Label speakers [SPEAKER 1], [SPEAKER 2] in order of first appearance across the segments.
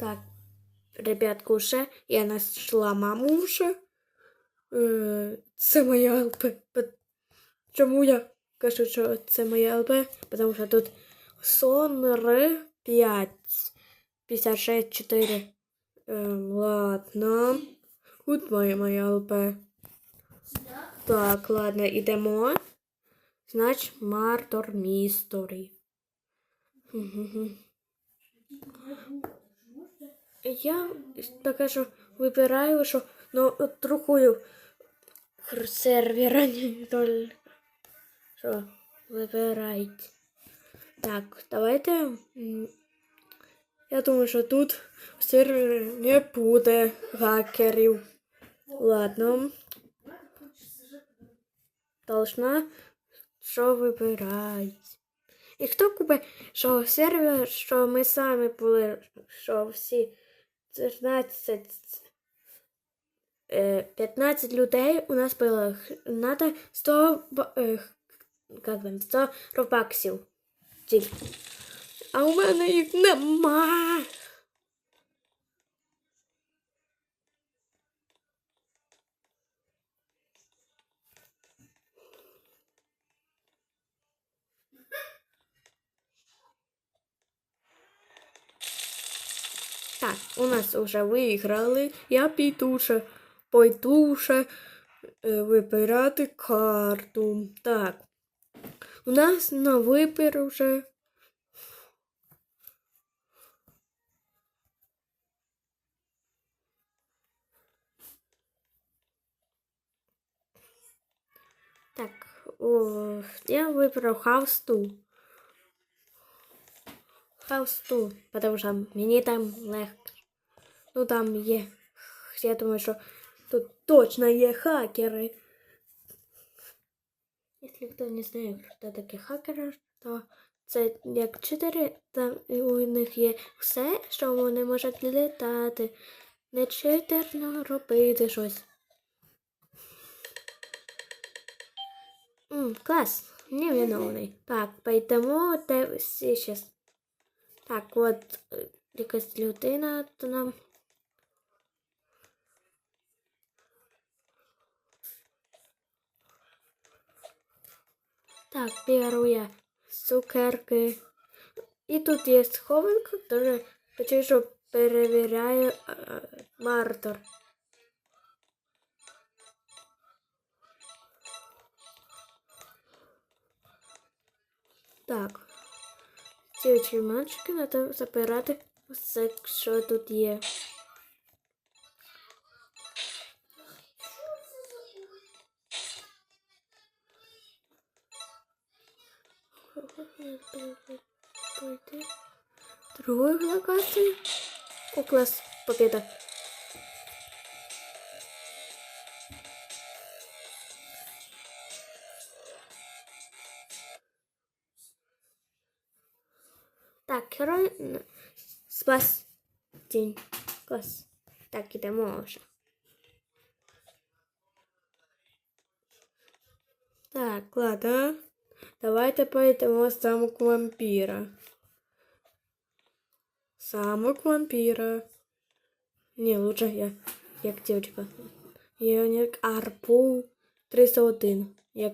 [SPEAKER 1] Так, ребятку, вже я знайшла маму вже. Е, Це моя ЛП. Чому я кажу, що це моя ЛП? Тому що тут сон 5, 56, 4. Ем, ладно. Тут моя моя ЛП. Так, ладно, ідемо. Значить, Мартор Місторі. Мгм. Я таке, що вибираю, що ну, от рухую сервера не. Що, вибирайте. Так, давайте. Я думаю, що тут в не буде хакерів. Ладно. Должна що вибирати. І хто купить, що сервер, що ми самі були, що всі 14, е, 15 людей у нас було. Надо 100, ба- е, х- як там, 100 робаксів. А у мене їх нема. У нас вже виграли. Я піду ще, пойду е, вибирати карту. Так. У нас на вибір вже. Так, о, я вибрав хаусту. Хаусту, потому що мені там легко. Ну там є. Я думаю, що тут точно є хакери. Якщо хто не знає, хто такі хакери, то це як чотири, там у них є все, що вони можуть літати, не читерно робити щось. М, клас, невиновний. Так, пойдемо де всі щас. Так, от е, якась людина то нам. Так, беру я цукерки. І тут є схованка, теж хочу, що перевіряю а, а, мартор. Так. Ці очі мальчики треба забирати все, що тут є. Пойти. Другую локацию. О, класс, победа. Так, герой спас день. Клас. Так, ідемо вже. Так, ладно. Давайте пойдемо в замок вампіра. Замок вампіра. Не, лучше я, як дівчинка. Як арпу 301. Як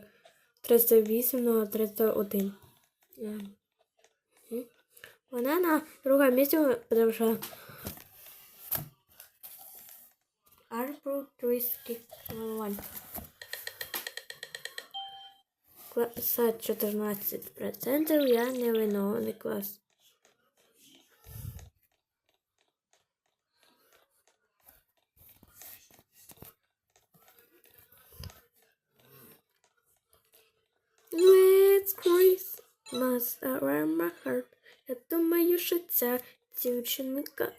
[SPEAKER 1] 308 на 301. Я. Вона на другому місці, тому що Арпу 301. Клас 14%, я не виновний клас. Let's Christmas around my heart. Я думаю, що ця дівчинка